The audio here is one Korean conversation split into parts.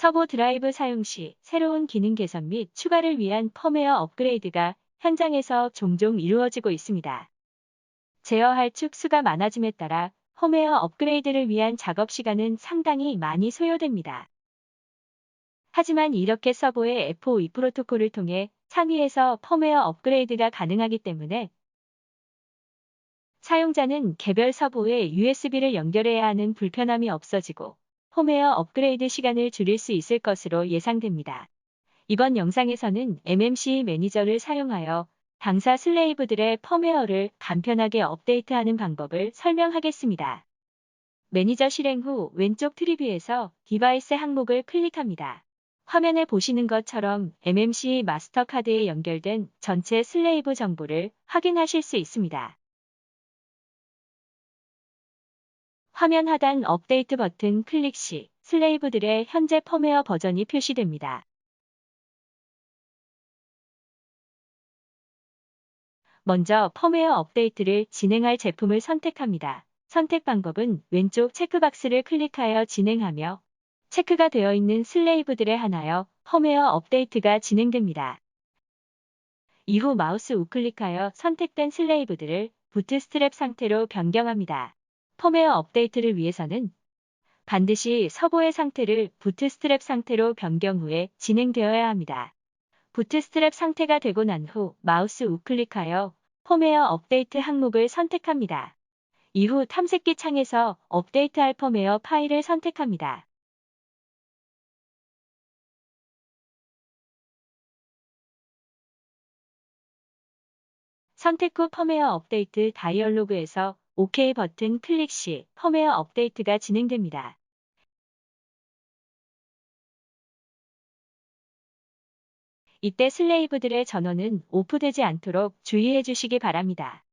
서버 드라이브 사용 시 새로운 기능 개선 및 추가를 위한 펌웨어 업그레이드가 현장에서 종종 이루어지고 있습니다. 제어할 축 수가 많아짐에 따라 펌웨어 업그레이드를 위한 작업 시간은 상당히 많이 소요됩니다. 하지만 이렇게 서버의 FOE 프로토콜을 통해 상위에서 펌웨어 업그레이드가 가능하기 때문에 사용자는 개별 서버에 USB를 연결해야 하는 불편함이 없어지고 펌웨어 업그레이드 시간을 줄일 수 있을 것으로 예상됩니다. 이번 영상에서는 MMC 매니저를 사용하여 당사 슬레이브들의 펌웨어를 간편하게 업데이트하는 방법을 설명하겠습니다. 매니저 실행 후 왼쪽 트리뷰에서 디바이스 항목을 클릭합니다. 화면에 보시는 것처럼 MMC 마스터카드에 연결된 전체 슬레이브 정보를 확인하실 수 있습니다. 화면 하단 업데이트 버튼 클릭 시 슬레이브들의 현재 펌웨어 버전이 표시됩니다. 먼저 펌웨어 업데이트를 진행할 제품을 선택합니다. 선택 방법은 왼쪽 체크박스를 클릭하여 진행하며 체크가 되어 있는 슬레이브들에 한하여 펌웨어 업데이트가 진행됩니다. 이후 마우스 우클릭하여 선택된 슬레이브들을 부트스트랩 상태로 변경합니다. 펌웨어 업데이트를 위해서는 반드시 서버의 상태를 부트스트랩 상태로 변경 후에 진행되어야 합니다. 부트스트랩 상태가 되고 난 후 마우스 우클릭하여 펌웨어 업데이트 항목을 선택합니다. 이후 탐색기 창에서 업데이트할 펌웨어 파일을 선택합니다. 선택 후 펌웨어 업데이트 다이얼로그에서 OK 버튼 클릭 시 펌웨어 업데이트가 진행됩니다. 이때 슬레이브들의 전원은 오프되지 않도록 주의해 주시기 바랍니다.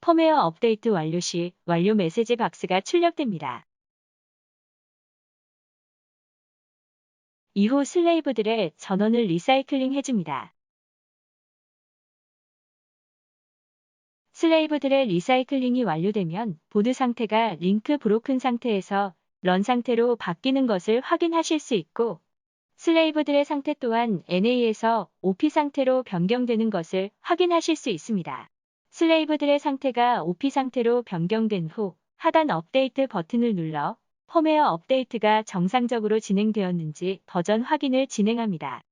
펌웨어 업데이트 완료 시 완료 메시지 박스가 출력됩니다. 이후 슬레이브들의 전원을 리사이클링 해줍니다. 슬레이브들의 리사이클링이 완료되면 보드 상태가 링크 브로큰 상태에서 런 상태로 바뀌는 것을 확인하실 수 있고 슬레이브들의 상태 또한 NA에서 OP 상태로 변경되는 것을 확인하실 수 있습니다. 슬레이브들의 상태가 OP 상태로 변경된 후 하단 업데이트 버튼을 눌러 펌웨어 업데이트가 정상적으로 진행되었는지 버전 확인을 진행합니다.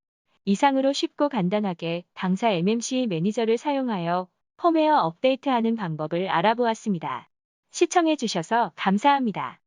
이상으로 쉽고 간단하게 당사 MMC 매니저를 사용하여 펌웨어 업데이트하는 방법을 알아보았습니다. 시청해주셔서 감사합니다.